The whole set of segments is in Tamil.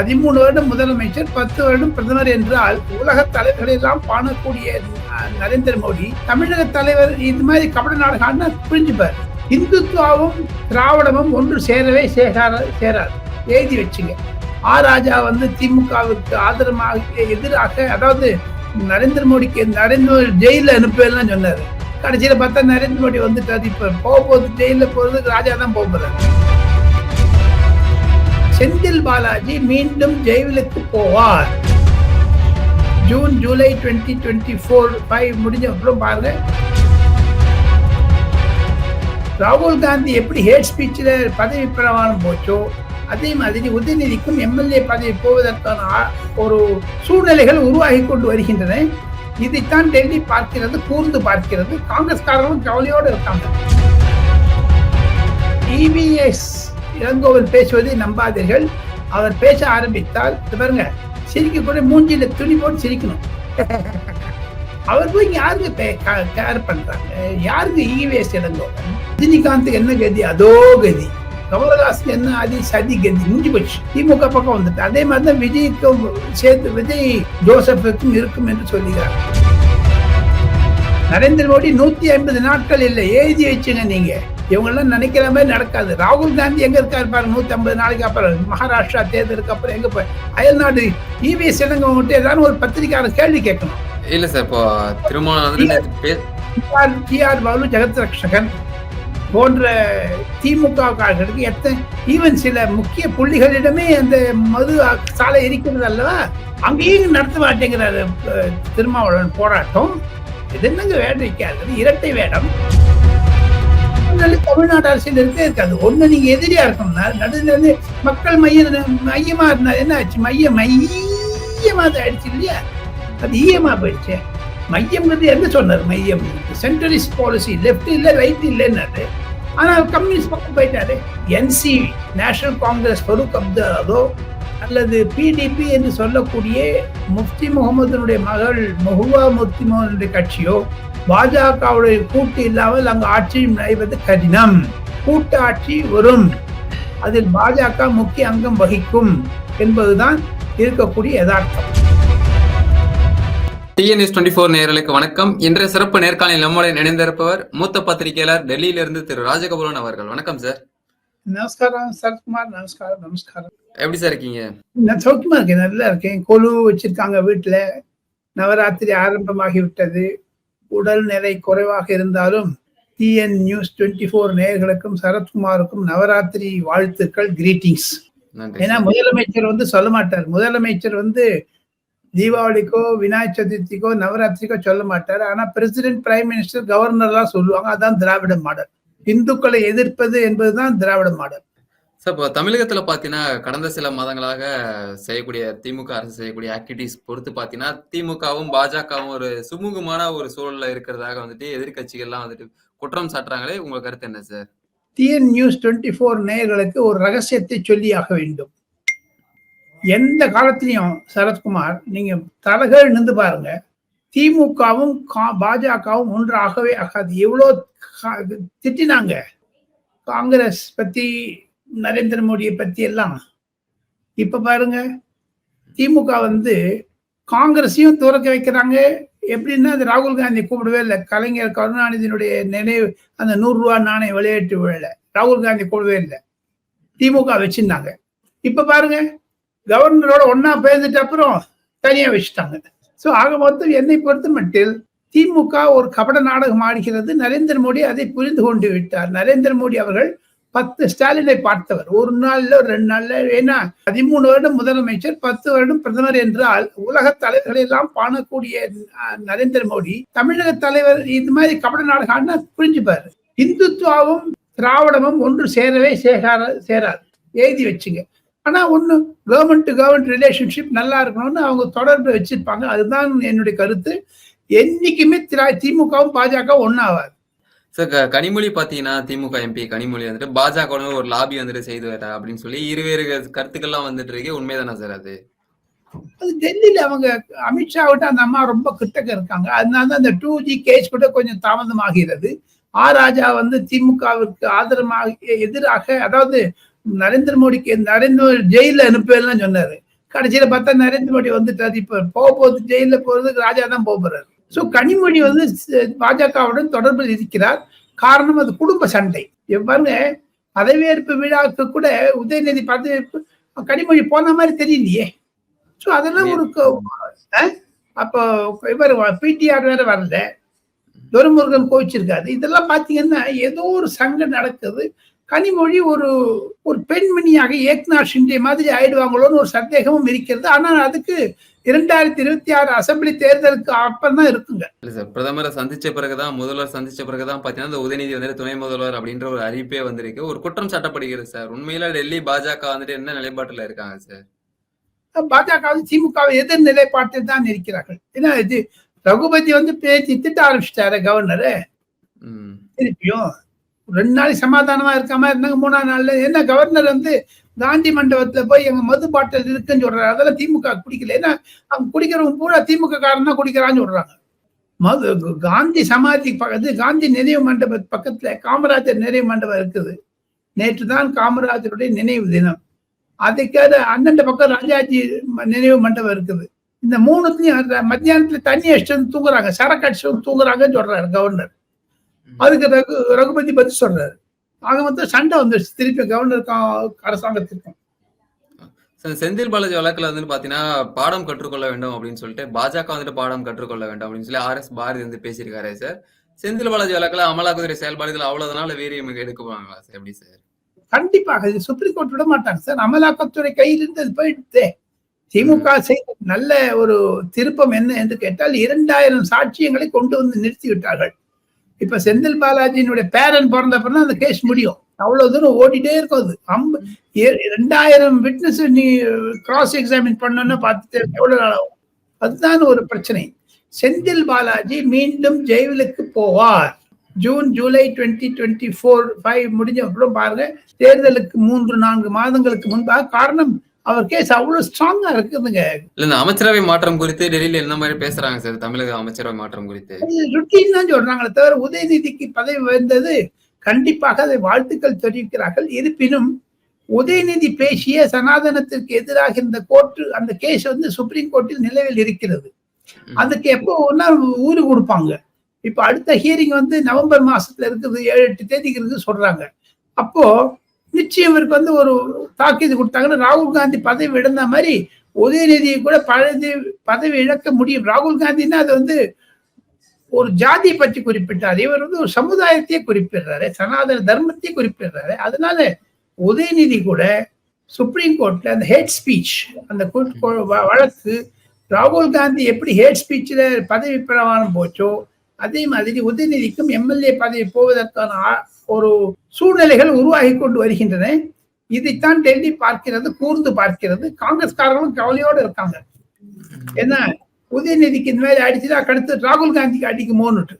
பதிமூணு வருடம் முதலமைச்சர் பத்து வருடம் பிரதமர் என்றால் உலக தலைவர்களெல்லாம் எல்லாம் காணக்கூடிய நரேந்திர மோடி. தமிழக தலைவர் இது மாதிரி கபட நாடகம்னா புரிஞ்சுப்பார் இந்துத்துவாவும் திராவிடமும் ஒன்று சேரவே சேராத சேராது. எழுதி வச்சுங்க. ஆ ராஜா வந்து திமுகவுக்கு ஆதரமாக எதிராக அதாவது நரேந்திர மோடிக்கு நரேந்திர மோடி ஜெயிலில் அனுப்புவேன்னு சொன்னார். கடைசியில பார்த்தா நரேந்திர மோடி வந்துட்டாரு. இப்ப போகும்போது போகுது ஜெயில போறதுக்கு ராஜா தான் போக போறாரு. செந்தில் பாலாஜி மீண்டும் ஜெயிலுக்கு போவார். June July twenty twenty four five முடிஞ்ச அப்புறம் பாருங்க. ராகுல் காந்தி எப்படி ஹேட் ஸ்பீச்சில் பதவி பிரமாணம் போச்சோ அதே மாதிரி உதயநிதிக்கும் எம்எல்ஏ பதவி போவதற்கான ஒரு சூழ்நிலைகள் உருவாகி கொண்டு வருகின்றன. இதைத்தான் டெல்லி பார்க்கிறது கூர்ந்து பார்க்கிறது. காங்கிரஸ்காரர்களும் கவலையோடு இருக்காங்க. இபிஎஸ் இளங்கோவன் பேசுவதை நம்பாதீர்கள். அவர் பேச ஆரம்பித்தால் பாருங்க சிரிக்க கூட மூஞ்சியில துணி போட்டு சிரிக்கணும். அவர் போய் யாருக்கு கேர் பண்றாங்க? யாருக்கு ஈவேஸ் இளங்கோவன்? ரஜினிகாந்த் என்ன கதி? அதோ கதி. கமலஹாசன் என்ன அதி சதி கதி. முடிஞ்சு போச்சு. திமுக பக்கம் வந்துட்டு அதே மாதிரி தான் விஜய்க்கும் சேர்த்து விஜய் ஜோசப்புக்கும் இருக்கும் என்று சொல்லுகிறார் நரேந்திர மோடி நூத்தி ஐம்பது நாட்கள் இல்லை எழுதி வச்சுங்க நீங்க. இவங்க எல்லாம் நினைக்கிற மாதிரி நடக்காது. ராகுல் காந்தி எங்க இருக்காரு பாருங்க நூத்தி ஐம்பது நாளைக்கு அப்புறம். மகாராஷ்டிரா தேர்தலுக்கு அப்புறம் எங்க போய்? அயல்நாடு இளங்க மட்டும் ஏதாவது ஒரு பத்திரிக்கையாளர் கேள்வி கேட்கணும். இல்ல சார் இப்போ திருமணம் டிஆர் டிஆர் பாலு ஜெகத் ரக்ஷகன் போன்ற திமுக காரர்களுக்கு எத்தனை ஈவன் சில முக்கிய புள்ளிகளிடமே அந்த மது சாலை இருக்கிறது அல்லவா? அங்கேயும் நடத்த மாட்டேங்கிறாரு திருமாவளவன் போராட்டம். இது என்னங்க நிற்காது இரட்டை வேடம்? தமிழ்நாடு அரசியல் இருக்க இருக்காது. ஒண்ணு நீங்க எதிரியா இருக்கணும்னா நடுவில் இருந்து மக்கள் மைய மையமா இருந்தா என்ன ஆச்சு? மைய மையமா ஆயிடுச்சு இல்லையா? அது ஈயமா போயிடுச்சு. மையம்ங்கிறது என்ன சொன்னார்? மையம். சென்ட்ரலிஸ்ட் பாலிசி லெஃப்ட் இல்ல ரைட் இல்லைன்னாரு. ஆனால் கம்யூனிஸ்ட் பக்கம் போயிட்டாரு. என்சி நேஷனல் காங்கிரஸ் ஃபரூக் அப்துல்லாதோ அல்லது பிடிபி என்று சொல்லக்கூடிய முஃப்தி முகமதுனுடைய மகள் மஹுவா முஃப்தி முகமதுடைய கட்சியோ பாஜகவுடைய கூட்டு இல்லாமல் அங்கு ஆட்சி நடைபெறுவது கடினம். கூட்டாட்சி வரும். அதில் பாஜக முக்கிய அங்கம் வகிக்கும் என்பதுதான் இருக்கக்கூடிய யதார்த்தம். டிஎன்எஸ் டுவெண்ட்டி ஃபோர் நேயர்களுக்கு வணக்கம். இன்றைய சிறப்பு நேர்காணலில் நம்முடன் இணைந்திருப்பவர் மூத்த பத்திரிகையாளர் டெல்லியிலிருந்து திரு ராஜகபூரன் அவர்கள். வணக்கம் சார் நமஸ்காரம் சரத்குமார். நமஸ்காரம் நமஸ்காரம். எப்படி சார் இருக்கீங்க? நான் சௌக்கியமா இருக்கேன் நல்லா இருக்கேன். கொலு வச்சிருக்காங்க வீட்டுல நவராத்திரி ஆரம்பமாகி விட்டது உடல் நிலை குறைவாக இருந்தாலும் டிஎன் நியூஸ் டுவெண்ட்டி ஃபோர் நேயர்களுக்கும் சரத்குமாருக்கும் நவராத்திரி வாழ்த்துக்கள் கிரீட்டிங்ஸ் ஏன்னா சார். முதலமைச்சர் வந்து சொல்ல மாட்டார். முதலமைச்சர் வந்து தீபாவளிக்கோ விநாயகர் சதுர்த்திக்கோ நவராத்திரிக்கோ சொல்ல மாட்டார். ஆனா பிரசிடென்ட் பிரைம் மினிஸ்டர் கவர்னர்லாம் சொல்லுவாங்க. அதான் திராவிட மாடல். இந்துக்களை எதிர்ப்பது என்பதுதான் திராவிட மாடல். சார் இப்போ தமிழகத்துல பாத்தீங்கன்னா கடந்த சில மாதங்களாக செய்யக்கூடிய திமுக அரசு செய்யக்கூடிய ஆக்டிவிட்டிஸ் பொறுத்து பாத்தீங்கன்னா திமுகவும் பாஜகவும் ஒரு சுமூகமான ஒரு சூழல்ல இருக்கிறதாக வந்துட்டு எதிர்க்கட்சிகள்லாம் வந்துட்டு குற்றம் சாட்டுறாங்களே உங்க கருத்து என்ன sir TN news twenty four நேயர்களுக்கு ஒரு ரகசியத்தை சொல்லியாக வேண்டும். எந்த காலத்திலையும் சரத்குமார் நீங்க தலைகள் நின்று பாருங்க. திமுகவும் கா- பாஜகவும் ஒன்றாகவே ஆகாது. எவ்வளோ கா- திட்டினாங்க. காங்கிரஸ் பத்தி நரேந்திர மோடியை பற்றி எல்லாம் இப்போ பாருங்க திமுக வந்து காங்கிரஸையும் துறக்க வைக்கிறாங்க. எப்படின்னா அது ராகுல் காந்தி கூப்பிடவே இல்லை. கலைஞர் கருணாநிதியினுடைய நினைவு அந்த நூறுரூவா ரூபாய் நாணய விளையாட்டு விழல. ராகுல் காந்தி கூடவே இல்லை. திமுக வச்சிருந்தாங்க. இப்ப பாருங்க கவர்னரோட ஒன்னா பேர்ந்துட்ட அப்புறம் தனியா வச்சுட்டாங்க. ஸோ ஆக மொத்தம் என்னை பொறுத்த மட்டில் திமுக ஒரு கபட நாடகம் ஆடுகிறது. நரேந்திர மோடி அதை புரிந்து கொண்டு விட்டார். நரேந்திர மோடி அவர்கள் பத்து ஸ்டாலினை பார்த்தவர். ஒரு நாள்ல ஒரு ரெண்டு நாள்ல ஏன்னா பதிமூணு வருடம் முதலமைச்சர் பத்து வருடம் பிரதமர் என்றால் உலக தலைவர்களை எல்லாம் பாணக்கூடிய நரேந்திர மோடி தமிழக தலைவர் இது மாதிரி கபட நாடகம் புரிஞ்சுப்பார். இந்துத்துவாவும் திராவிடமும் ஒன்று சேரவே சேகார சேராது. எழுதி வச்சுங்க. ஆனா ஒண்ணு கவர்மெண்ட் டு கவர்மெண்ட் ரிலேஷன்ஷிப் நல்லா இருக்கணும்னு அவங்க தொடர்பு வச்சிருப்பாங்க. அதுதான் என்னுடைய கருத்து. என்னைக்குமே திரா- திமுகவும் பாஜகவும் ஒன்னாவாது சார் கனிமொழி பார்த்தீங்கன்னா திமுக எம்பி கனிமொழி வந்துட்டு பாஜக ஒரு லாபி வந்துட்டு செய்து வர அப்படின்னு சொல்லி இருவேறு கருத்துக்கள்லாம் வந்துட்டு இருக்கு. உண்மைதானா சார் அது? அது டெல்லியில அவங்க அமித்ஷா விட்டு அந்த அம்மா ரொம்ப கிட்டக்க இருக்காங்க. அதனால தான் அந்த டூ ஜி கேஸ் கூட கொஞ்சம் தாமதமாகிறது. ஆ ராஜா வந்து திமுகவிற்கு ஆதரமாக எதிராக அதாவது நரேந்திர மோடிக்கு நரேந்திர மோடி ஜெயில அனுப்புவேன்னு சொன்னாரு. கடைசியில பார்த்தா நரேந்திர மோடி வந்துட்டாரு. இப்ப போக போகுது ஜெயில போறதுக்கு ராஜா தான் போக போறாரு. ஸோ கனிமொழி வந்து பாஜகவுடன் தொடர்பில் இருக்கிறார். காரணம் அது குடும்ப சண்டை. எவ்வாறு பதவியேற்பு விழாவுக்கு கூட உதயநிதி பதவியேற்பு கனிமொழி போன மாதிரி தெரியலையே. ஸோ அதெல்லாம் ஒரு அஹ்? அப்போ இவர் பிடிஆர் வேற வரல. துரைமுருகன் கோவிச்சிருக்காரு. இதெல்லாம் பார்த்தீங்கன்னா ஏதோ ஒரு சங்கம் நடக்குது. கனிமொழி ஒரு ஒரு பெண்மணியாக ஏக்நாத் ஷிண்டே மாதிரி ஆயிடுவாங்களோன்னு ஒரு சந்தேகமும் இருக்கிறது. ஆனால் அதுக்கு இரண்டாயிரத்தி இருபத்தி ஆறு அசெம்பிளி தேர்தலுக்கு அப்புறம் தான் இருக்குங்க. இல்ல சார் பிரதமரை சந்திச்ச பிறகுதான் முதல்வர் சந்திச்ச பிறகுதான் பாத்தீங்கன்னா இந்த உதயநிதி வந்துட்டு துணை முதல்வர் அப்படின்ற ஒரு அறிவிப்பே வந்திருக்கு. ஒரு குற்றம் சாட்டப்படுகிறது சார். உண்மையில டெல்லி பாஜக வந்துட்டு என்ன நிலைப்பாட்டுல இருக்காங்க சார்? பாஜக வந்து திமுகவை எதிர் நிலைப்பாட்டில் தான் இருக்கிறார்கள். ஏன்னா இது ரகுபதி வந்து பேச்சு திட்ட ஆரம்பிச்சிட்டாரு கவர்னரு. திருப்பியும் ரெண்டு நாளைக்கு சமாதானமா இருக்காம இருந்தாங்க மூணாம் நாள்ல. என்ன கவர்னர் வந்து காந்தி மண்டபத்துல போய் எங்க மது பாட்டில் இருக்குன்னு சொல்றாரு. அதெல்லாம் திமுக குடிக்கல. ஏன்னா அவங்க குடிக்கிறவங்க பூரா திமுக காரன் தான் குடிக்கிறான்னு சொல்றாங்க. மது காந்தி சமாதி பக்கத்து காந்தி நினைவு மண்டப பக்கத்துல காமராஜர் நினைவு மண்டபம் இருக்குது. நேற்று தான் காமராஜருடைய நினைவு தினம். அதுக்காக அண்ணன் பக்கம் ராஜாஜி நினைவு மண்டபம் இருக்குது. இந்த மூணுத்தையும் மத்தியானத்துல தண்ணி அடிச்சு தூங்குறாங்க. சரக்கு அடிச்சு தூங்குறாங்கன்னு சொல்றாரு கவர்னர் அதுக்கு ரகு ரகுபதி பதில் சொல்றாரு. ஆக மொத்தம் சண்டை வந்துருச்சு. திருப்பி கவர்னருக்கும் அரசாங்கத்திற்கும். செந்தில் பாலாஜி வழக்குல வந்து பாத்தீங்கன்னா பாடம் கற்றுக்கொள்ள வேண்டும் அப்படின்னு சொல்லிட்டு பாஜக வந்துட்டு பாடம் கற்றுக்கொள்ள வேண்டும் அப்படின்னு சொல்லி ஆர் எஸ் பாரதி வந்து பேசியிருக்காரு சார். செந்தில் பாலாஜி வழக்குல அமலாக்கத்துறை செயல்பாடுகள் அவ்வளவுனால வீரியம் எடுக்குவாங்களா சார்? எப்படி சார்? கண்டிப்பாக இது சுப்ரீம் கோர்ட் விட மாட்டாங்க சார். அமலாக்கத்துறை கையிலிருந்து அது போயிடுதே திமுக செய்த நல்ல ஒரு திருப்பம் என்ன என்று கேட்டால் இரண்டாயிரம் சாட்சியங்களை கொண்டு வந்து நிறுத்தி விட்டார்கள் இப்ப செந்தில் பாலாஜியினுடைய பேரன் பிறந்தப்பறம் அந்த கேஸ் முடியும். அவ்வளவு தூரம் ஓடிட்டே இருக்கும் அது. அம்ப ஏ- ரெண்டாயிரம் விட்னஸ் நீ கிராஸ் எக்ஸாமின் பண்ணணும்னு பார்த்துட்டு எவ்வளவு நாள் ஆகும்? அதுதான் ஒரு பிரச்சனை. செந்தில் பாலாஜி மீண்டும் ஜெயிலுக்கு போவார். June July twenty twenty four five முடிஞ்ச அப்புறம் பாருங்க தேர்தலுக்கு மூன்று நான்கு மாதங்களுக்கு முன்பாக காரணம் அவர் கேஸ் அவ்வளவு ஸ்ட்ராங்கா இருக்குதுங்க. இல்ல இந்த அமைச்சரவை மாற்றம் குறித்து டெல்லியில என்ன மாதிரி பேசுறாங்க சார்? தமிழக அமைச்சரவை மாற்றம் குறித்து. ருட்டீன் தான் சொல்றாங்களே தவிர உதயநிதிக்கு பதவி வந்தது கண்டிப்பாக அதை வாழ்த்துக்கள் தெரிவிக்கிறார்கள் இருப்பினும் உதயநிதி பேசிய சனாதனத்திற்கு எதிராக இந்த கோர்ட்டு அந்த கேஸ் வந்து சுப்ரீம் கோர்ட்டில் நிலவில் இருக்கிறது. அதுக்கு எப்போ ஒன்னா ஊரு கொடுப்பாங்க. இப்ப அடுத்த ஹியரிங் வந்து நவம்பர் மாசத்துல இருக்குது ஏழு எட்டு தேதிக்கு இருக்குது சொல்றாங்க. அப்போ நிச்சயம் இவருக்கு வந்து ஒரு தாக்கீது கொடுத்தாங்கன்னா ராகுல் காந்தி பதவி இழந்த மாதிரி உதயநிதியை கூட பதவி பதவி இழக்க முடியும். ராகுல் காந்தின்னா அது வந்து ஒரு ஜாதியை பற்றி குறிப்பிட்டார். இவர் வந்து ஒரு சமுதாயத்தையே குறிப்பிடுறாரு. சனாதன தர்மத்தையே குறிப்பிடுறாரு. அதனால உதயநிதி கூட சுப்ரீம் கோர்ட்ல அந்த ஹேட் ஸ்பீச் அந்த வ- வழக்கு ராகுல் காந்தி எப்படி ஹேட் ஸ்பீச்சில் பதவி பிரமாணம் போச்சோ அதே மாதிரி உதயநிதிக்கும் எம்எல்ஏ பதவி போவதற்கான ஒரு சூழ்நிலைகள் உருவாகி கொண்டு வருகின்றன. இதைத்தான் டெல்லி பார்க்கிறது கூர்ந்து பார்க்கிறது. காங்கிரஸ்காரர்களும் கவலையோடு இருக்காங்க. என்ன? உதயநிதிக்கு இந்த மாதிரி அடிச்சுதான் அடுத்து ராகுல் காந்திக்கு அடிக்குமோன்னுட்டு.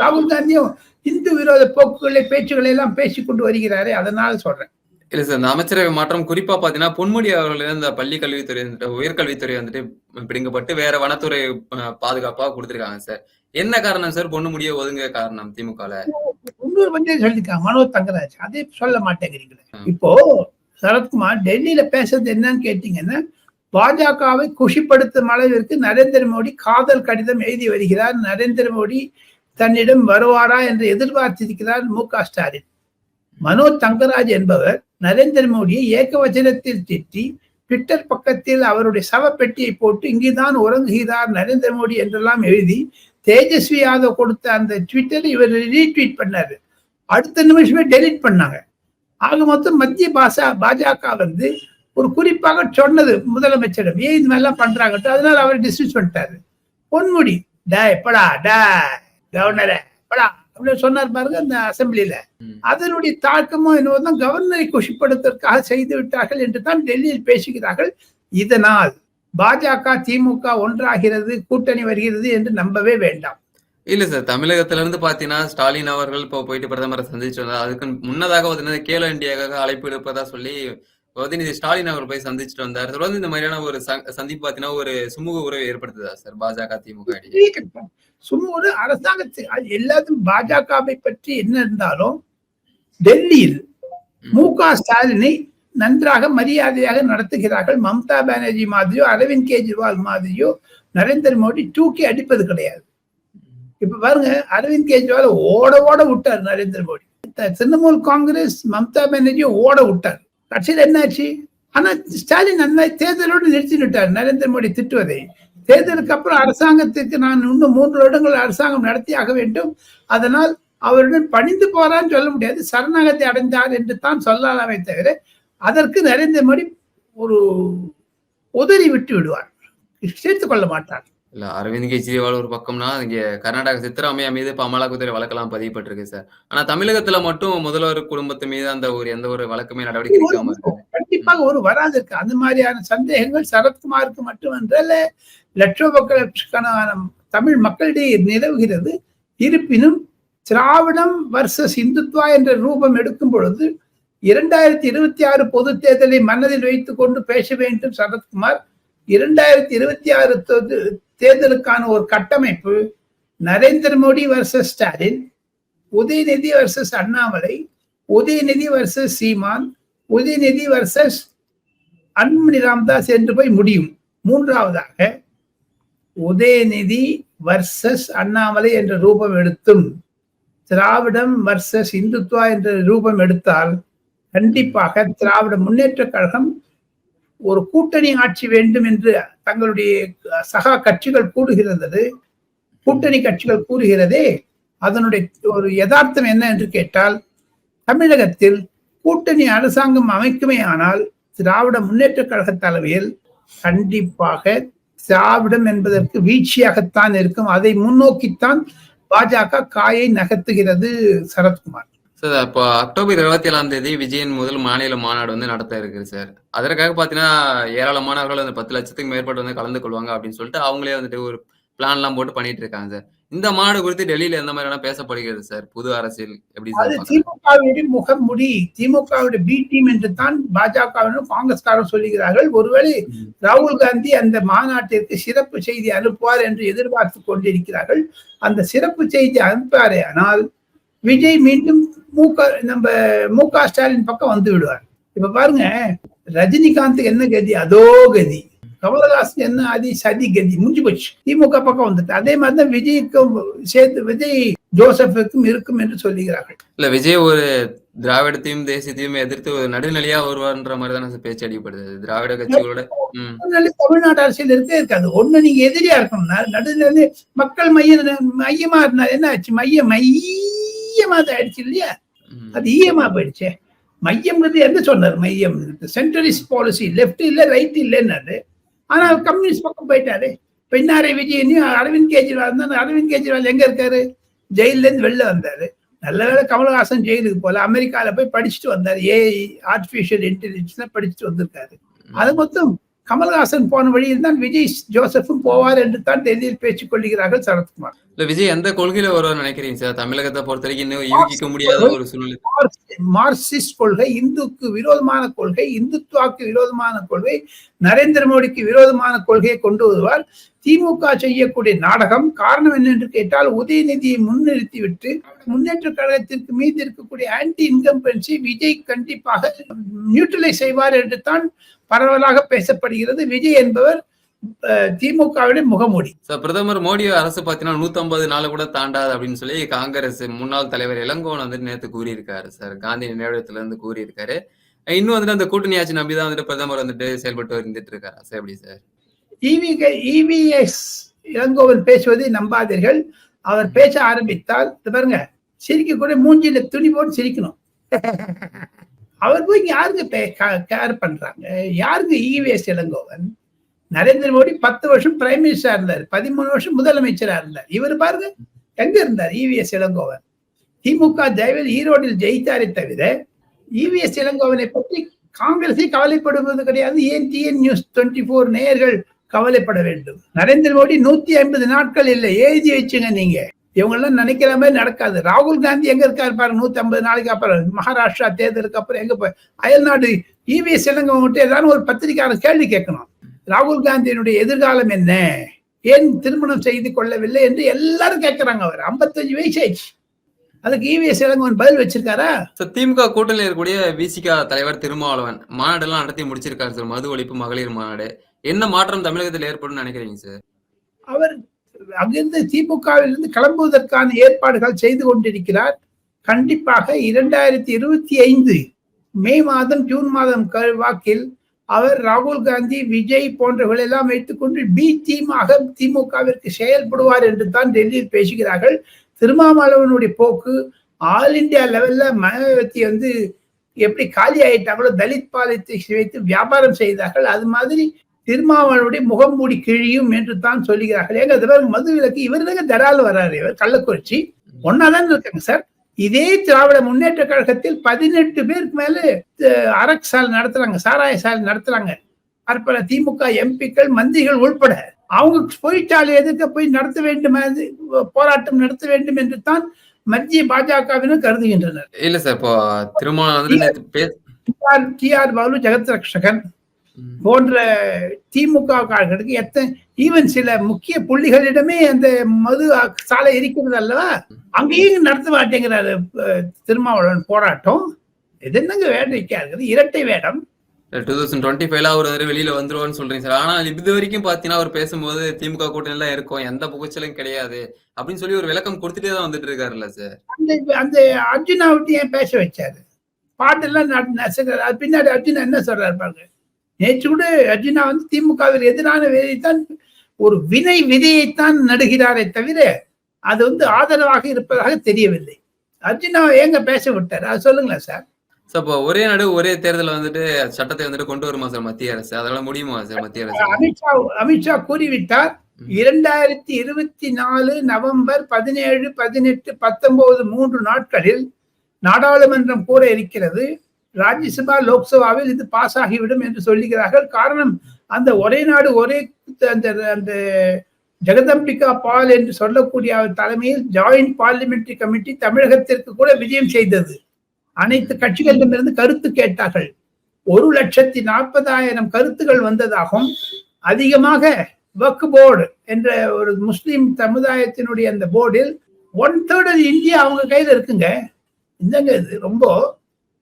ராகுல் காந்தியும் இந்து விரோத போக்குகளை பேச்சுக்களை எல்லாம் பேசி கொண்டு வருகிறாரே அதனால சொல்றேன். இல்ல சார் இந்த அமைச்சரவை மாற்றம் குறிப்பா பாத்தீங்கன்னா பொன்முடி அவர்கள் இந்த பள்ளி கல்வித்துறை வந்துட்டு உயர்கல்வித்துறை வந்துட்டு பிடுங்கப்பட்டு வேற வனத்துறை பாதுகாப்பா கொடுத்திருக்காங்க சார். என்ன காரணம் சார்? பொண்ணு முடிய ஒதுங்க காரணம் திமுகல? இன்னொரு பஞ்சம் சொல்லிருக்காங்க மனோஜ் தங்கராஜ். அதே சொல்ல மாட்டேங்கிறீங்களே. இப்போ சரத்குமார் டெல்லியில பேசுறது என்னன்னு கேட்டீங்கன்னா பாஜகவை குஷிப்படுத்தும் அளவிற்கு நரேந்திர மோடி காதல் கடிதம் எழுதி வருகிறார். நரேந்திர மோடி தன்னிடம் வருவாரா என்று எதிர்பார்த்திருக்கிறார் மு க ஸ்டாலின். மனோஜ் தங்கராஜ் என்பவர் நரேந்திர மோடியை ஏகவச்சனத்தில் திட்டி ட்விட்டர் பக்கத்தில் அவருடைய சவப்பெட்டியை போட்டு இங்குதான் உறங்குகிறார் நரேந்திர மோடி என்றெல்லாம் எழுதி தேஜஸ்வி யாதவ் கொடுத்த அந்த ட்விட்டரை இவர் ரீட்வீட் பண்ணாரு. அடுத்த நிமிஷமே டெலீட் பண்ணாங்க. ஆக மொத்தம் மத்திய பாசா பாஜக வந்து ஒரு குறிப்பாக சொன்னது முதலமைச்சரிடம். ஏன் இந்த மாதிரிலாம் பண்றாங்கட்டு அதனால அவர் டிஸ்மிஸ் பண்ணிட்டாரு. பொன்முடி டேய் படா டே கவர்னரே படா அப்படின்னு சொன்னார் பாருங்க அந்த அசெம்பிளியில. அதனுடைய தாக்கமோ என்னவோ தான் கவர்னரை குஷிப்படுத்துவதற்காக செய்து விட்டார்கள் என்று தான் டெல்லியில் பேசுகிறார்கள். இதனால் பாஜக திமுக ஒன்றாகிறது கூட்டணி வருகிறது என்று நம்பவே வேண்டாம். இல்ல சார் தமிழகத்துல இருந்து பாத்தீங்கன்னா ஸ்டாலின் அவர்கள் இப்போ போயிட்டு பிரதமரை சந்திச்சு வந்தார் அதுக்கு முன்னதாக பாத்தீங்கன்னா கேலோ இந்தியாவுக்காக அழைப்பு எடுப்பதா சொல்லி உதயநிதி ஸ்டாலின் அவர் போய் சந்திச்சுட்டு வந்தார். தொடர்ந்து இந்த மாதிரியான ஒரு சந்திப்பு பாத்தீங்கன்னா ஒரு சுமூக உறவை ஏற்படுத்துதா சார் பாஜக திமுக ஒரு அரசாங்கத்தை எல்லாத்தையும் பாஜகவை பற்றி என்ன இருந்தாலும் டெல்லியில் மு. க ஸ்டாலினை நன்றாக மரியாதையாக நடத்துகிறார்கள். மம்தா பானர்ஜி மாதிரியோ அரவிந்த் கெஜ்ரிவால் மாதிரியோ நரேந்திர மோடி தூக்கி அடிப்பது கிடையாது. இப்ப பாருங்க அரவிந்த் கெஜ்ரிவால் ஓட ஓட விட்டார் நரேந்திர மோடி. திரிணாமுல் காங்கிரஸ் மம்தா பானர்ஜி ஓட விட்டார். கட்சியில் என்னாச்சு ஆனா ஸ்டாலின் அந்த தேர்தலோடு நிறுத்தி விட்டார் நரேந்திர மோடி திட்டுவதை. தேர்தலுக்கு அப்புறம் அரசாங்கத்திற்கு நான் இன்னும் மூன்று வருடங்கள் அரசாங்கம் நடத்தியாக வேண்டும். அதனால் அவருடன் பணிந்து போறான்னு சொல்ல முடியாது. சரணாகத்தை அடைந்தார் என்று தான் சொல்லலாமே தவிர அதற்கு நரேந்திர மோடி ஒரு உதறி விட்டு விடுவார். சேர்த்துக் கொள்ள மாட்டார். இல்ல அரவிந்த் கெஜ்ரிவால் ஒரு பக்கம்னா இங்க கர்நாடக சித்தராமையா மீது இப்ப அமலாக்கத்துறை வழக்கெல்லாம் பதியப்பட்டிருக்கு சார். ஆனா தமிழகத்துல மட்டும் முதல்வர் குடும்பத்து மீது அந்த ஒரு எந்த ஒரு வழக்குமே நடவடிக்கை எடுக்காம இருக்கு கண்டிப்பாக ஒரு வராது இருக்கு. அந்த மாதிரியான சந்தேகங்கள் சரத்குமாருக்கு மட்டுமன்றல்ல லட்சோபக்கணக்கான தமிழ் மக்களிடையே நிலவுகிறது. இருப்பினும் திராவிடம் வர்சஸ் இந்துத்வா என்ற ரூபம் எடுக்கும் பொழுது இரண்டாயிரத்தி இருபத்தி ஆறு பொது தேர்தலை மனதில் வைத்துக் கொண்டு பேச வேண்டும் சரத்குமார். இரண்டாயிரத்தி இருபத்தி ஆறு தேர்தலுக்கான ஒரு கட்டமைப்பு Narendra Modi versus Stalin Udhayanidhi versus Annamalai Udhayanidhi versus Seeman Udhayanidhi versus Anbumani Ramadoss என்று போய் முடியும். மூன்றாவதாக உதயநிதி வர்சஸ் அண்ணாமலை என்ற ரூபம் எடுத்தும் திராவிடம் வர்சஸ் இந்துத்வா என்ற ரூபம் எடுத்தால் கண்டிப்பாக திராவிட முன்னேற்ற கழகம் ஒரு கூட்டணி ஆட்சி வேண்டும் என்று தங்களுடைய சகா கட்சிகள் கூறுகிறது கூட்டணி கட்சிகள் கூறுகிறதே அதனுடைய ஒரு யதார்த்தம் என்ன என்று கேட்டால் தமிழகத்தில் கூட்டணி அரசாங்கம் அமைக்குமே ஆனால் திராவிட முன்னேற்ற கழக தலைமையில் கண்டிப்பாக திராவிடம் என்பதற்கு வீழ்ச்சியாகத்தான் இருக்கும். அதை முன்னோக்கித்தான் பாஜக காயை நகர்த்துகிறது சரத்குமார். சார் அப்போ அக்டோபர் இருபத்தி ஏழாம் தேதி விஜயன் முதல் மாநில மாநாடு வந்து நடத்த இருக்குது சார் அதற்காக பாத்தீங்கன்னா ஏராளமானவர்கள் அந்த பத்து லட்சத்துக்கு மேற்பட்டு வந்து கலந்து கொள்வாங்க அப்படின்னு சொல்லிட்டு அவங்களே வந்துட்டு ஒரு பிளான் எல்லாம் போட்டு பண்ணிட்டு இருக்காங்க சார் இந்த மாநாடு குறித்து டெல்லியில எந்த மாதிரியான பேசப்படுகிறது சார் புது அரசியல் எப்படி சார் திமுகவுடைய முகமுடி திமுகவுடைய பி டீம் என்று தான் பாஜகவினரும் காங்கிரஸ்காரரும் சொல்லுகிறார்கள். ஒருவேளை ராகுல் காந்தி அந்த மாநாட்டிற்கு சிறப்பு செய்தி அனுப்புவார் என்று எதிர்பார்த்து கொண்டிருக்கிறார்கள். அந்த சிறப்பு செய்தி அனுப்பாரே ஆனால் விஜய் மீண்டும் மூக நம்ம மு க ஸ்டாலின் பக்கம் வந்து விடுவார். இப்ப பாருங்க ரஜினிகாந்துக்கு என்ன கதி? அதோ கதி. கமலஹாசன் என்ன ஆதி? சதி கதி. முடிஞ்சு போச்சு. திமுக பக்கம் வந்துட்டு. அதே மாதிரிதான் விஜய்க்கும் சேர்த்து விஜய் ஜோசப்புக்கும் இருக்கும் என்று சொல்லுகிறார்கள். இல்ல விஜய் ஒரு திராவிடத்தையும் தேசியத்தையும் எதிர்த்து ஒரு நடுநிலையா வருவார்ன்ற மாதிரி தானே பேச்சு அடிப்படுது. திராவிட கட்சிகளோட ம். தமிழ்நாடு அரசியல் இருக்கே இருக்காது. ஒண்ணு நீங்க எதிரியா இருக்கணும்னா நடுநிலை மக்கள் மைய மையமா இருந்தா என்ன ஆச்சு? மைய மையமா ஆயிடுச்சு இல்லையா. அது ஈயமா போயிடுச்சே. மையம்ங்கிறது என்ன சொன்னார்? மையம். சென்ட்ரலிஸ்ட் பாலிசி லெஃப்ட் இல்ல ரைட் இல்லைன்னாரு. ஆனா கம்யூனிஸ்ட் பக்கம் போயிட்டாரு. பின்னாரை விஜயனையும் அரவிந்த் கெஜ்ரிவால் இருந்தா அரவிந்த் கெஜ்ரிவால் எங்க இருக்காரு? ஜெயில இருந்து வெளில வந்தாரு. நல்ல வேளை கமலஹாசன் ஜெயிலுக்கு போல. அமெரிக்கால போய் படிச்சுட்டு வந்தாரு. ஏ ஆர்டிபிஷியல் இன்டெலிஜென்ஸ் படிச்சுட்டு வந்திருக்காரு. அது மொத்தம் கமல்ஹாசன் போன வழியில் தான் விஜய் ஜோசப்பும் போவார் என்று தான் டெல்லியில் பேசிக் கொள்கிறார்கள் சரத்குமார். இல்ல விஜய் எந்த கொள்கையில வருவார் நினைக்கிறீங்க சார்? தமிழகத்தை பொறுத்த வரைக்கும் இன்னும் யூகிக்க முடியாத ஒரு சூழ்நிலை. மார்க்சிஸ்ட் கொள்கை இந்துக்கு விரோதமான கொள்கை இந்துத்துவாக்கு விரோதமான கொள்கை நரேந்திர மோடிக்கு விரோதமான கொள்கையை கொண்டு வருவார். திமுக செய்யக்கூடிய நாடகம் காரணம் என்ன என்று கேட்டால் உதயநிதியை முன்னிறுத்திவிட்டு முன்னேற்ற கழகத்திற்கு மீது இருக்கக்கூடிய ஆன்டி இன்கம்பன்சி விஜய் கண்டிப்பாக நியூட்ரலைஸ் செய்வார் என்று தான் பரவலாக பேசப்படுகிறது. விஜய் என்பவர் அஹ், திமுகவுடைய முகமூடி. சார் பிரதமர் மோடி அரசு பாத்தீங்கன்னா நூத்தம்பது நாள் கூட தாண்டாது அப்படின்னு சொல்லி காங்கிரஸ் முன்னாள் தலைவர் இளங்கோவன் வந்துட்டு நேத்து கூறியிருக்காரு சார் காந்தி நினைவிடத்துல இருந்து கூறியிருக்காரு. இன்னும் வந்துட்டு அந்த கூட்டணி ஆட்சி நம்பிதான் வந்துட்டு பிரதமர் வந்துட்டு செயல்பட்டு வந்துட்டு இருக்காரு சார் எப்படி சார் இவி இவிஎஸ் இளங்கோவன் பேசுவதை நம்பாதீர்கள். அவர் பேச ஆரம்பித்தால் பாருங்க சிரிக்க கூட மூஞ்சில துணி போட்டு சிரிக்கணும். அவர் போய் யாருங்க கேர் பண்றாங்க? யாருங்க இவிஎஸ் இளங்கோவன்? நரேந்திர மோடி பத்து வருஷம் பிரைம் மினிஸ்டரா இருந்தார். பதிமூணு வருஷம் முதலமைச்சரா இருந்தார். இவர் பாருங்க எங்க இருந்தார் இவிஎஸ் இளங்கோவன்? திமுக தயவில் ஈரோடில் ஜெயித்தாரே தவிர இவிஎஸ் இளங்கோவனை பற்றி காங்கிரஸை கவலைப்படுவது கிடையாது. ஏன்? டிஎன் நியூஸ் டுவெண்ட்டி போர் நேயர்கள் கவலைப்பட வேண்டும். நரேந்திர மோடி நூத்தி ஐம்பது நாட்கள் இல்லை. எழுதி வச்சுங்க நீங்க. இவங்க எல்லாம் நினைக்கிற மாதிரி நடக்காது. ராகுல் காந்தி எங்க இருக்காரு பாருங்க நூத்தி ஐம்பது நாளைக்கு அப்புறம் மகாராஷ்டிரா தேர்தலுக்கு அப்புறம் எங்க போய் அயல்நாடு இவிஎஸ் இளங்கோவன் மட்டும் ஏதாவது ஒரு பத்திரிகையாளர் கேள்வி கேட்கணும். ராகுல் காந்தியினுடைய எதிர்காலம் என்ன? ஏன் திருமணம் செய்து கொள்ளவில்லை என்று எல்லாரும் கேட்கிறாங்க அவர். ஐம்பத்தஞ்சு வயசு ஆயிடுச்சு. அதுக்கு இவிஎஸ் இளங்கோவன் பதில் வச்சிருக்காரா? சார் திமுக கூட்டணியில் இருக்கக்கூடிய விசிகா தலைவர் திருமாவளவன் மாநாடெல்லாம் நடத்தி முடிச்சிருக்காரு சார் மது ஒழிப்பு மகளிர் மாநாடு. என்ன மாற்றம் தமிழகத்தில் ஏற்படும் நினைக்கிறீங்க சார் அவர் அங்கிருந்து திமுகவிலிருந்து கிளம்புவதற்கான ஏற்பாடுகள் செய்து கொண்டிருக்கிறார். கண்டிப்பாக இரண்டாயிரத்தி இருபத்தி ஐந்து மே மாதம் ஜூன் மாதம் க- வாக்கில் அவர் ராகுல் காந்தி விஜய் போன்றவர்கள் எல்லாம் வைத்துக்கொண்டு பி டீமாக திமுகவிற்கு செயல்படுவார் என்று தான் டெல்லியில் பேசுகிறார்கள். திருமாவளவனுடைய போக்கு ஆல் இந்தியா லெவல்ல மாயாவதி வந்து எப்படி காலி ஆயிட்டாங்களோ தலித் பாலத்தை வைத்து வியாபாரம் செய்தார்கள். அது மாதிரி திருமாவளவனுடைய முகம் மூடி கிழியும் என்று தான் சொல்லுகிறார்கள். ஏங்க பாருங்க, மது விலக்கு இவர் தாங்க தடால் வர்றாரு இவர் கள்ளக்குறிச்சி. ஒன்னாதான் இருக்காங்க சார். இதே திராவிட முன்னேற்ற கழகத்தில் பதினெட்டு பேருக்கு மேல அஹ், அரக்கு சால் நடத்துறாங்க சாராய சால் நடத்துறாங்க. பற்பல திமுக எம்பிக்கள் மந்திரிகள் உள்பட அவங்க தொழிற்சாலை எதிர்க்க போய் நடத்த வேண்டும் போராட்டம் நடத்த வேண்டும் என்று தான் மத்திய பாஜகவினர் கருதுகின்றனர். இல்ல சார் இப்போ பே- டி ஆர் பாலு ஜெகத் ரக்ஷகன். போன்ற திமுக காரர்களுக்கு எத்தனை ஈவன் சில முக்கிய புள்ளிகளிடமே அந்த மது சாலை இருக்கிறது அல்லவா? அங்கேயும் நடத்த மாட்டேங்கிறாரு திருமாவளவன் போராட்டம். இது என்னங்க வேடிக்கையா இருக்குது? இரட்டை வேடம். டூ தௌசண்ட் டுவெண்ட்டி ஃபைவ்ல அவர் வந்து வெளியில வந்துருவான்னு சொல்றீங்க சார். ஆனா இது வரைக்கும் பாத்தீங்கன்னா அவர் பேசும்போது திமுக கூட்டணி எல்லாம் இருக்கும் எந்த புகைச்சலும் கிடையாது அப்படின்னு சொல்லி ஒரு விளக்கம் கொடுத்துட்டே தான் வந்துட்டு இருக்காருல்ல சார். அந்த அந்த அர்ஜுனா விட்டு ஏன் பேச வச்சாரு. பாட்டெல்லாம் நசுக்கிறாரு அது பின்னாடி அர்ஜுனா என்ன சொல்றாரு பாருங்க. நேற்று கூட அர்ஜுனா வந்து திமுகவில் எதிரான விதையைத்தான் ஒரு வினை விதையைத்தான் நடுகிறாரே தவிர அது வந்து ஆதரவாக இருப்பதாக தெரியவில்லை. அர்ஜுனா ஏங்க பேச விட்டாரு? அது சொல்லுங்களேன் சார். சார் இப்போ ஒரே நாடு ஒரே தேர்தல் வந்துட்டு சட்டத்தை வந்துட்டு கொண்டு வருமா சார் மத்திய அரசு? அதெல்லாம் முடியுமா சார் மத்திய அரசு? அமித்ஷா அமித்ஷா கூறிவிட்டார். இரண்டாயிரத்தி இருபத்தி நாலு நவம்பர் பதினேழு பதினெட்டு பத்தொன்பது மூன்று நாட்களில் நாடாளுமன்றம் கூற இருக்கிறது ராஜ்யசபா லோக்சபாவில் இது பாஸ் ஆகிவிடும் என்று சொல்லுகிறார்கள். காரணம் அந்த ஒரே நாடு ஒரே அந்த அந்த ஜெகதம்பிகா பால் என்று சொல்லக்கூடிய அவர் தலைமையில் ஜாயிண்ட் பார்லிமெண்டரி கமிட்டி தமிழகத்திற்கு கூட விஜயம் செய்தது. அனைத்து கட்சிகளிடமிருந்து கருத்து கேட்டார்கள். ஒரு லட்சத்தி நாற்பதாயிரம் கருத்துகள் வந்ததாகவும் அதிகமாக வக் போர்டு என்ற ஒரு முஸ்லிம் சமுதாயத்தினுடைய அந்த போர்டில் ஒன் தேர்ட் இந்தியா அவங்க கையில் இருக்குங்க. இந்தங்க இது? ரொம்ப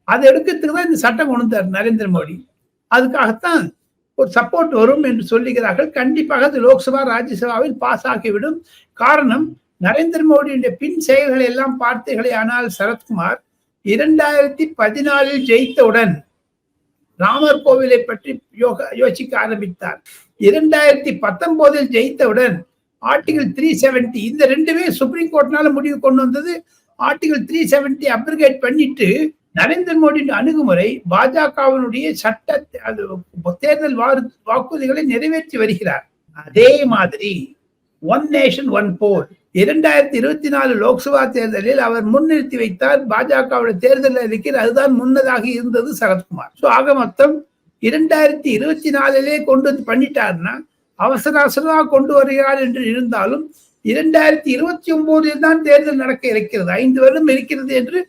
அதை எடுக்கிறதுக்கு தான் இந்த சட்டம் கொண்டு நரேந்திர மோடி. அதுக்காகத்தான் ஒரு சப்போர்ட் வரும் என்று சொல்லுகிறார்கள். கண்டிப்பாக அது லோக்சபா ராஜ்யசபாவில் பாஸ் ஆகிவிடும். காரணம் நரேந்திர மோடியுடைய பின் செயல்களை எல்லாம் பார்த்தீர்களே ஆனால் சரத்குமார் இரண்டாயிரத்தி பதினாலில் ஜெயித்தவுடன் ராமர் கோவிலை பற்றி யோக யோசிக்க ஆரம்பித்தார். இரண்டாயிரத்தி பத்தொன்பதில் ஜெயித்தவுடன் ஆர்டிகல் த்ரீ செவன்டி இந்த ரெண்டுமே சுப்ரீம் கோர்ட்னால முடிவு கொண்டு வந்தது. ஆர்டிகல் த்ரீ செவன்டி அப்ரிகேட் பண்ணிட்டு நரேந்திர மோடியின் அணுகுமுறை பாஜகவினுடைய சட்ட அது தேர்தல் வாரு- வாக்குறுதிகளை நிறைவேற்றி வருகிறார். அதே மாதிரி ஒன் நேஷன் ஒன் போல் இரண்டாயிரத்தி இருபத்தி நாலு லோக்சபா தேர்தலில் அவர் முன்னிறுத்தி வைத்தார். பாஜகவுடைய தேர்தல் அறிக்கையில் அதுதான் முன்னதாக இருந்தது சரத்குமார். ஸோ ஆக மொத்தம் இரண்டாயிரத்தி இருபத்தி நாலிலே கொண்டு வந்து பண்ணிட்டாருன்னா அவசர அவசரமாக கொண்டு வருகிறார் என்று இருந்தாலும் இரண்டாயிரத்தி இருபத்தி ஒன்பதில் தான் தேர்தல் நடக்க இருக்கிறது. ஐந்து வருடம் இருக்கிறது என்று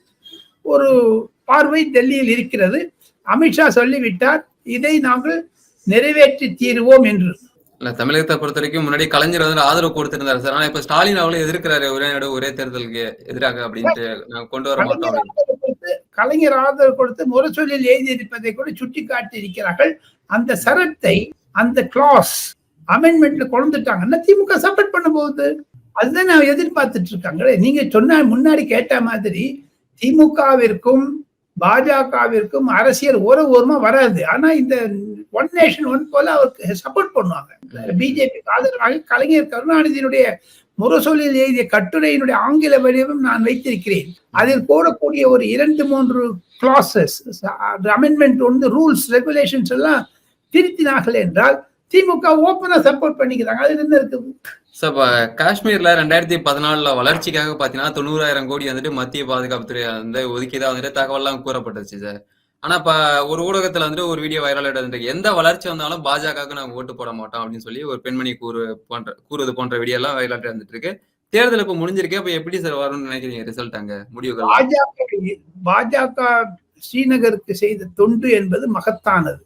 ஒரு பார்வை டெல்லியில் இருக்கிறது. அமித்ஷா சொல்லிவிட்டார் இதை நாங்கள் நிறைவேற்றி தீருவோம் என்று. இல்ல தமிழகத்தை பொறுத்த வரைக்கும் முன்னாடி கலைஞர் வந்து ஆதரவு கொடுத்திருந்தாரு சார். ஆனா இப்ப ஸ்டாலின் அவங்களும் எதிர்க்கிறாரு ஒரே ஒரே தேர்தலுக்கு எதிராக அப்படின்ட்டு நாங்க கொண்டு வர மாட்டோம். கலைஞர் அப்படின்னு. ஆதரவு கொடுத்து கலைஞர் ஆதரவு கொடுத்து முரசொலியில் எழுதியிருப்பதை கூட சுட்டி காட்டி இருக்கிறார்கள். அந்த சரத்தை அந்த கிளாஸ் அமெண்ட்மெண்ட்ல கொண்டுட்டாங்கன்னா திமுக சப்போர்ட் பண்ண போகுது அதுதான் நான் எதிர்பார்த்துட்டு இருக்காங்களே. நீங்க சொன்ன முன்னாடி கேட்ட மாதிரி திமுகவிற்கும் பாஜகவிற்கும் அரசியல் ஒரு ஓரமா வராது. ஆனா இந்த ஒன் நேஷன் ஒன் போல அவருக்கு சப்போர்ட் பண்ணுவாங்க. பிஜேபிக்கு ஆதரவாக கலைஞர் கருணாநிதியினுடைய முரசொலியில் எழுதிய கட்டுரையினுடைய ஆங்கில வடிவம் நான் வைத்திருக்கிறேன். அதில் போடக்கூடிய ஒரு இரண்டு மூன்று கிளாசஸ் அமெண்ட்மெண்ட் வந்து ரூல்ஸ் ரெகுலேஷன்ஸ் எல்லாம் திருத்தினார்கள் என்றால் திமுக ஓப்பனா சப்போர்ட் பண்ணிக்கிறாங்க. அது என்ன இருக்குது? சார் காஷ்மீர்ல ரெண்டாயிரத்தி பதினாலுல வளர்ச்சிக்காக பாத்தீங்கன்னா தொண்ணூறாயிரம் கோடி வந்துட்டு மத்திய பாதுகாப்புத்துறை வந்து ஒதுக்கிதான் வந்துட்டு தகவல்லாம் கூறப்பட்டுச்சு சார் ஆனா இப்ப ஒரு ஊடகத்துல வந்துட்டு ஒரு வீடியோ வைரல் ஆயிட்டு எந்த வளர்ச்சி வந்தாலும் பாஜகவுக்கு நாங்க ஓட்டு போட மாட்டோம் அப்படின்னு சொல்லி ஒரு பெண்மணி கூறு போன்ற கூறுவது போன்ற வீடியோ எல்லாம் வைரல் வந்துட்டு இருக்கு. தேர்தல் இப்ப முடிஞ்சிருக்கு அப்ப எப்படி சார் வரும்னு நினைக்கிறீங்க ரிசல்ட் அங்க முடிவுகள்? பாஜக பாஜக ஸ்ரீநகருக்கு செய்த தொண்டு என்பது மகத்தானது.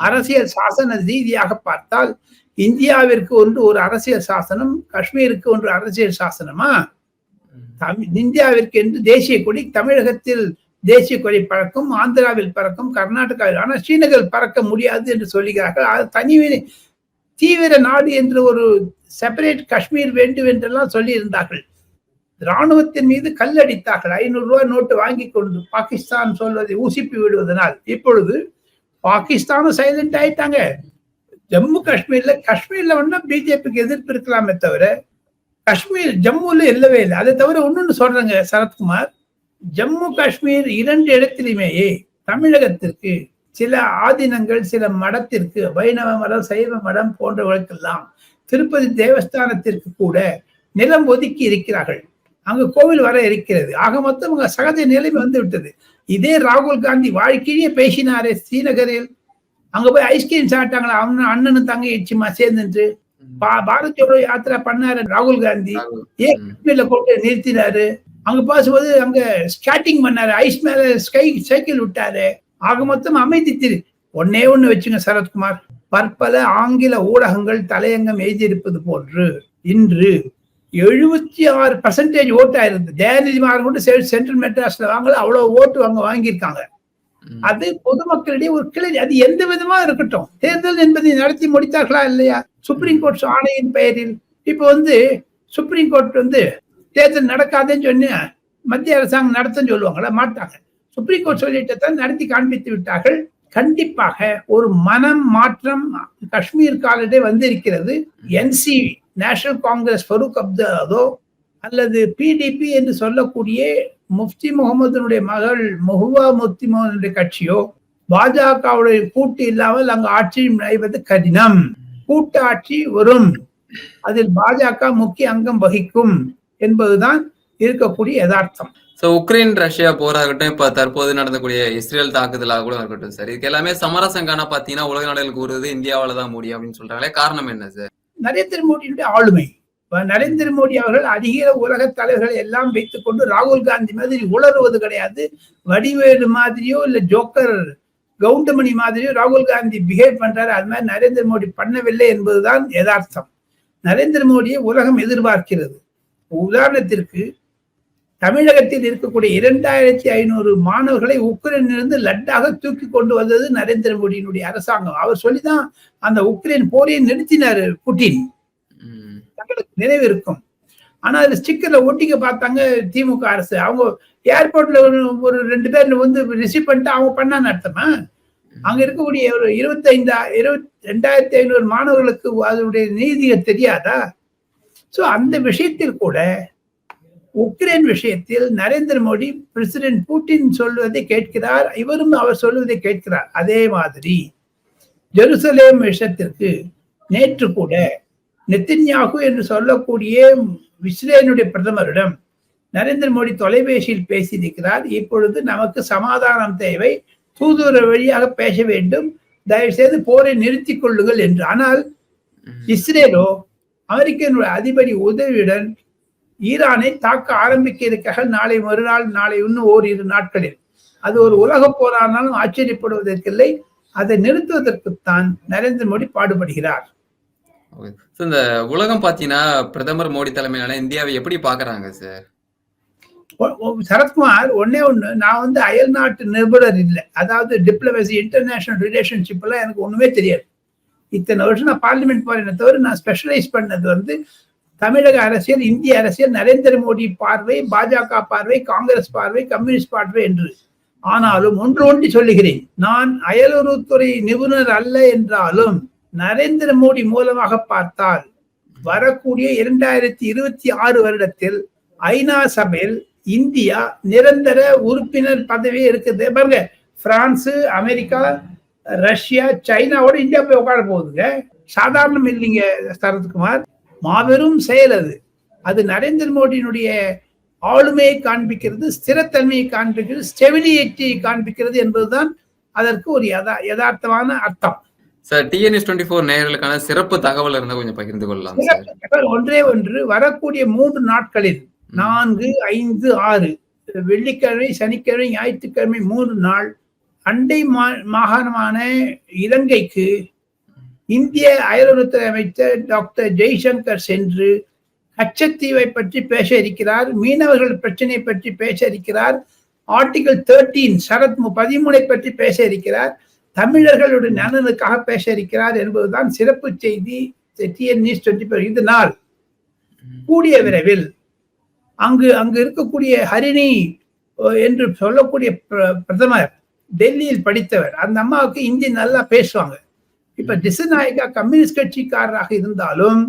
அரசியல் சாசன ரீதியாக பார்த்தால் இந்தியாவிற்கு ஒன்று ஒரு அரசியல் சாசனம் காஷ்மீருக்கு ஒன்று அரசியல் சாசனமா? தமிழ் இந்தியாவிற்கு என்று தேசிய கொடி தமிழகத்தில் தேசிய கொடி பறக்கும் ஆந்திராவில் பறக்கும் கர்நாடகாவில் ஆனால் ஸ்ரீநகர் பறக்க முடியாது என்று சொல்லுகிறார்கள். அது தனி தீவிர நாடு என்று ஒரு செப்பரேட் காஷ்மீர் வேண்டும் என்றெல்லாம் சொல்லியிருந்தார்கள். இராணுவத்தின் ராணுவத்தின் மீது கல்லடித்தார்கள் ஐநூறு ரூபாய் நோட்டு வாங்கி கொண்டு பாகிஸ்தான் சொல்வதை ஊசிப்பி விடுவதனால் இப்பொழுது பாகிஸ்தானும் சைலண்ட் ஆயிட்டாங்க. ஜம்மு காஷ்மீர்ல காஷ்மீர்ல வேணா பிஜேபிக்கு எதிர்ப்பு இருக்கலாமே தவிர காஷ்மீர் ஜம்முல இல்லவே இல்லை. அதை தவிர ஒன்னொன்னு சொல்றாங்க சரத்குமார். ஜம்மு காஷ்மீர் இரண்டு இடத்திலுமேயே தமிழகத்திற்கு சில ஆதீனங்கள் சில மடத்திற்கு வைணவ மடம் சைவ மடம் போன்றவர்களுக்கெல்லாம் திருப்பதி தேவஸ்தானத்திற்கு கூட நிலம் ஒதுக்கி இருக்கிறார்கள். அங்கு கோவில் வர இருக்கிறது. ஆக மொத்தம் அங்க சகஜ நிலைமை வந்து விட்டது. இதே ராகுல் காந்தி வாழ்க்கையே பேசினாரே ஸ்ரீநகரில். அங்க போய் ஐஸ்கிரீம் சாப்பிட்டாங்களா? அவனு அண்ணனும் தங்கைச்சுமா சேர்ந்துட்டு பா- பாரத் ஜோடோ யாத்திரா பண்ணாரு ராகுல் காந்தி. ஏன் காஷ்மீர்ல கொண்டு நிறுத்தினாரு. அங்க பேசும்போது அங்க ஸ்கேட்டிங் பண்ணாரு. ஐஸ் மேல ஸ்கை சைக்கிள் விட்டாரு. ஆக மொத்தம் அமைதி திரு ஒன்னே ஒண்ணு வச்சுங்க சரத்குமார். பற்பல ஆங்கில ஊடகங்கள் தலையங்கம் எழுதியிருப்பது போன்று இன்று எழுபத்தி ஆறு பர்சன்டேஜ் ஓட்டு ஆயிருந்து தயாநிதி மாறன் செ- சென்ட்ரல் மெட்ராஸ்ல வாங்கல அவ்வளவு ஓட்டு அங்க வாங்கியிருக்காங்க. அது பொதுமக்களிடையே ஒரு கிளை அது எந்த விதமா இருக்கட்டும். தேர்தல் என்பதை நடத்தி முடித்தார்களா இல்லையா? சுப்ரீம் கோர்ட் ஆணையின் பெயரில். இப்போ வந்து சுப்ரீம் கோர்ட் வந்து தேர்தல் நடக்காதுன்னு சொன்னு மத்திய அரசாங்கம் நடத்துன்னு சொல்லுவாங்களா மாட்டாங்க. சுப்ரீம் கோர்ட் சொல்லிட்டு தான் நடத்தி காண்பித்து விட்டார்கள். கண்டிப்பாக ஒரு மனம் மாற்றம் காஷ்மீர் காலிடே வந்திருக்கிறது. என்சி நேஷனல் காங்கிரஸ் ஃபரூக் அப்துல்லாதோ அல்லது பிடிபி என்று சொல்லக்கூடிய முஃப்தி முகமதுனுடைய மகள் முஹுவா முஃப்தி முகமதுடைய கட்சியோ பாஜகவுடைய கூட்டு இல்லாமல் அங்கு ஆட்சி நடைபெறுவது கடினம். கூட்டாட்சி வரும். அதில் பாஜக முக்கிய அங்கம் வகிக்கும் என்பதுதான் இருக்கக்கூடிய யதார்த்தம். சோ உக்ரைன் ரஷ்யா போராகட்டும் இப்ப தற்போது நடந்தக்கூடிய இஸ்ரேல் தாக்குதலாக கூட இருக்கட்டும் சார் இதுக்கு எல்லாமே சமரசம் காண பாத்தீங்கன்னா உலக நாடுகள் கூறுவது இந்தியாவில தான் முடியும் அப்படின்னு சொல்றாங்களே. காரணம் என்ன சார் நரேந்திர மோடியுடைய ஆளுமை. நரேந்திர மோடி அவர்கள் அதிக உலக தலைவர்களை எல்லாம் வைத்துக் கொண்டு ராகுல் காந்தி மாதிரி உளறுவது கிடையாது. வடிவேலு மாதிரியோ இல்ல ஜோக்கர் கவுண்டமணி மாதிரியோ ராகுல் காந்தி பிஹேவ் பண்றாரு. அது மாதிரி நரேந்திர மோடி பண்ணவில்லை என்பதுதான் யதார்த்தம். நரேந்திர மோடியை உலகம் எதிர்பார்க்கிறது. உதாரணத்திற்கு தமிழகத்தில் இருக்கக்கூடிய இரண்டாயிரத்தி ஐநூறு மாணவர்களை உக்ரைனிலிருந்து லட்டாக தூக்கி கொண்டு வந்தது நரேந்திர மோடியினுடைய அரசாங்கம். அவர் சொல்லிதான் அந்த உக்ரைன் போரை நிறுத்தினாரு புட்டின். தங்களுக்கு நினைவு இருக்கும் ஆனா அது ஸ்டிக்கர்ல ஒட்டிக்க பார்த்தாங்க திமுக அரசு. அவங்க ஏர்போர்ட்ல ஒரு ரெண்டு பேர் வந்து ரிசீவ் பண்ணிட்டு அவங்க பண்ணான்னு அர்த்தமா? அங்க இருக்கக்கூடிய ஒரு இருபத்தைந்தா இருபத்தி ரெண்டாயிரத்தி ஐநூறு மாணவர்களுக்கு அதனுடைய நீதிகள் தெரியாதா? சோ அந்த விஷயத்தில் கூட உக்ரைன் விஷயத்தில் நரேந்திர மோடி பிரசிடென்ட் புட்டின் சொல்வதை கேட்கிறார் இவரும் அவர் சொல்வதை கேட்கிறார். அதே மாதிரி ஜெருசலேம் விஷயத்திற்கு நேற்று கூட நெத்தன்யாகு என்று சொல்லக்கூடிய இஸ்ரேலுடைய பிரதமரிடம் நரேந்திர மோடி தொலைபேசியில் பேசியிருக்கிறார். இப்பொழுது நமக்கு சமாதானம் தேவை. தூதுவர வழியாக பேச வேண்டும். தயவு செய்து போரை நிறுத்திக் கொள்ளுங்கள் என்று. ஆனால். இஸ்ரேலோ அமெரிக்கனுடைய அதிபதி உதவியுடன் ஈரானை தாக்க ஆரம்பிக்க இருக்காக நாளை மறுநாள் நாளை இன்னும் ஓரிரு நாட்களில். அது ஒரு உலக போரானாலும் ஆச்சரியப்படுவதற்கில்லை. அதை நிறுத்துவதற்குத்தான் நரேந்திர மோடி பாடுபடுகிறார். இந்த உலகம் பாத்தீங்கன்னா பிரதமர் மோடி தலைமையிலான இந்தியாவை எப்படி பாக்குறாங்க சார் சரத்குமார் ஒன்னே ஒண்ணு. நான் வந்து அயல் நாட்டு நிபுணர் இல்லை. அதாவது டிப்ளமசி இன்டர்நேஷனல் ரிலேஷன்ஷிப் எல்லாம் எனக்கு ஒண்ணுமே தெரியாது. இத்தனை வருஷம் நான் பார்லிமெண்ட் போறேனே தவிர நான் ஸ்பெஷலைஸ் பண்ணது வந்து தமிழக அரசியல் இந்திய அரசியல் நரேந்திர மோடி பார்வை பாஜக பார்வை காங்கிரஸ் பார்வை கம்யூனிஸ்ட் பார்வை என்று. ஆனாலும் ஒன்று ஒன்று சொல்லுகிறேன். நான் அயலுறவுத்துறை நிபுணர் அல்ல என்றாலும் நரேந்திர மோடி மூலமாக பார்த்தால் வரக்கூடிய இரண்டாயிரத்தி இருபத்தி ஆறு வருடத்தில் ஐநா சபையில் இந்தியா நிரந்தர உறுப்பினர் பதவி இருக்குது. பாருங்க பிரான்ஸ் அமெரிக்கா ரஷ்யா சைனாவோட இந்தியா போய் உட்கார போகுதுங்க. சாதாரணம் இல்லைங்க சரத்குமார். மாபெரும் செயல் அது. அது நரேந்திர மோடியினுடைய ஆளுமையை காண்பிக்கிறது ஸ்திரத்தன்மையை காண்பிக்கிறது ஸ்டெபிலிட்டியை காண்பிக்கிறது என்பதுதான் அதற்கு ஒரு யதா யதார்த்தமான அர்த்தம். சார் டிஎன்எஸ் டுவெண்ட்டி ஃபோர் நேயர்களுக்கான சிறப்பு தகவல் இருந்தா கொஞ்சம் பகிர்ந்து கொள்ளலாம் ஒன்றே ஒன்று வரக்கூடிய மூன்று நாட்களில் நான்கு ஐந்து ஆறு வெள்ளிக்கிழமை சனிக்கிழமை ஞாயிற்றுக்கிழமை மூன்று நாள் அண்டை மா- மாகாணமான இலங்கைக்கு இந்திய அயலுறவுத்துறை அமைச்சர் டாக்டர் ஜெய்சங்கர் சென்று கச்சத்தீவை பற்றி பேச இருக்கிறார் மீனவர்கள் பிரச்சனை பற்றி பேச இருக்கிறார் ஆர்டிகல் தேர்ட்டீன் சரத் பதிமூனை பற்றி பேச இருக்கிறார் தமிழர்களுடைய நலனுக்காக பேச இருக்கிறார் என்பதுதான் சிறப்பு செய்தி டிஎன் நியூஸ் டுவெண்ட்டி இது நாள். கூடிய விரைவில் அங்கு அங்கு இருக்கக்கூடிய ஹரிணி என்று சொல்லக்கூடிய பிர- பிரதமர் டெல்லியில் படித்தவர் அந்த அம்மாவுக்கு இந்தி நல்லா பேசுவாங்க. இப்ப திசநாயகா கம்யூனிஸ்ட் கட்சிக்காரராக இருந்தாலும்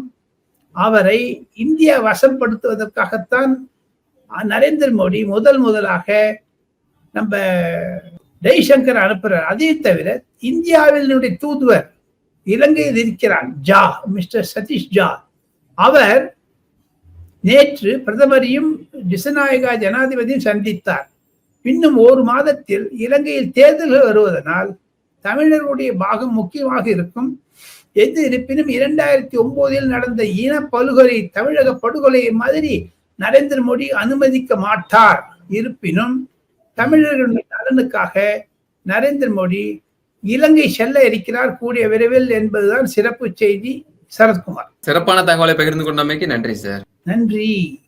அவரை இந்தியா வசப்படுத்துவதற்காகத்தான் நரேந்திர மோடி முதல் முதலாக நம்ம ஜெய்சங்கர் அனுப்புறார். அதே தவிர இந்தியாவினுடைய தூதுவர் இலங்கையில் இருக்கிறார் ஜா மிஸ்டர் சதீஷ் ஜா. அவர் நேற்று பிரதமரையும் திசநாயகா ஜனாதிபதியும் சந்தித்தார். இன்னும் ஒரு மாதத்தில் இலங்கையில் தேர்தல்கள் வருவதனால் தமிழர்களுடைய பாகம் முக்கியமாக இருக்கும். எது இருப்பினும் இரண்டாயிரத்தி ஒன்பதில் நடந்த இன படுகொலை தமிழக படுகொலை மாதிரி நரேந்திர மோடி அனுமதிக்க மாட்டார். இருப்பினும் தமிழர்களுடைய நலனுக்காக நரேந்திர மோடி இலங்கை செல்ல இருக்கிறார். கூடிய விரைவில் என்பதுதான் சிறப்பு செய்தி சரத்குமார். சிறப்பான தகவலை பகிர்ந்து கொண்டமைக்கு நன்றி சார். நன்றி.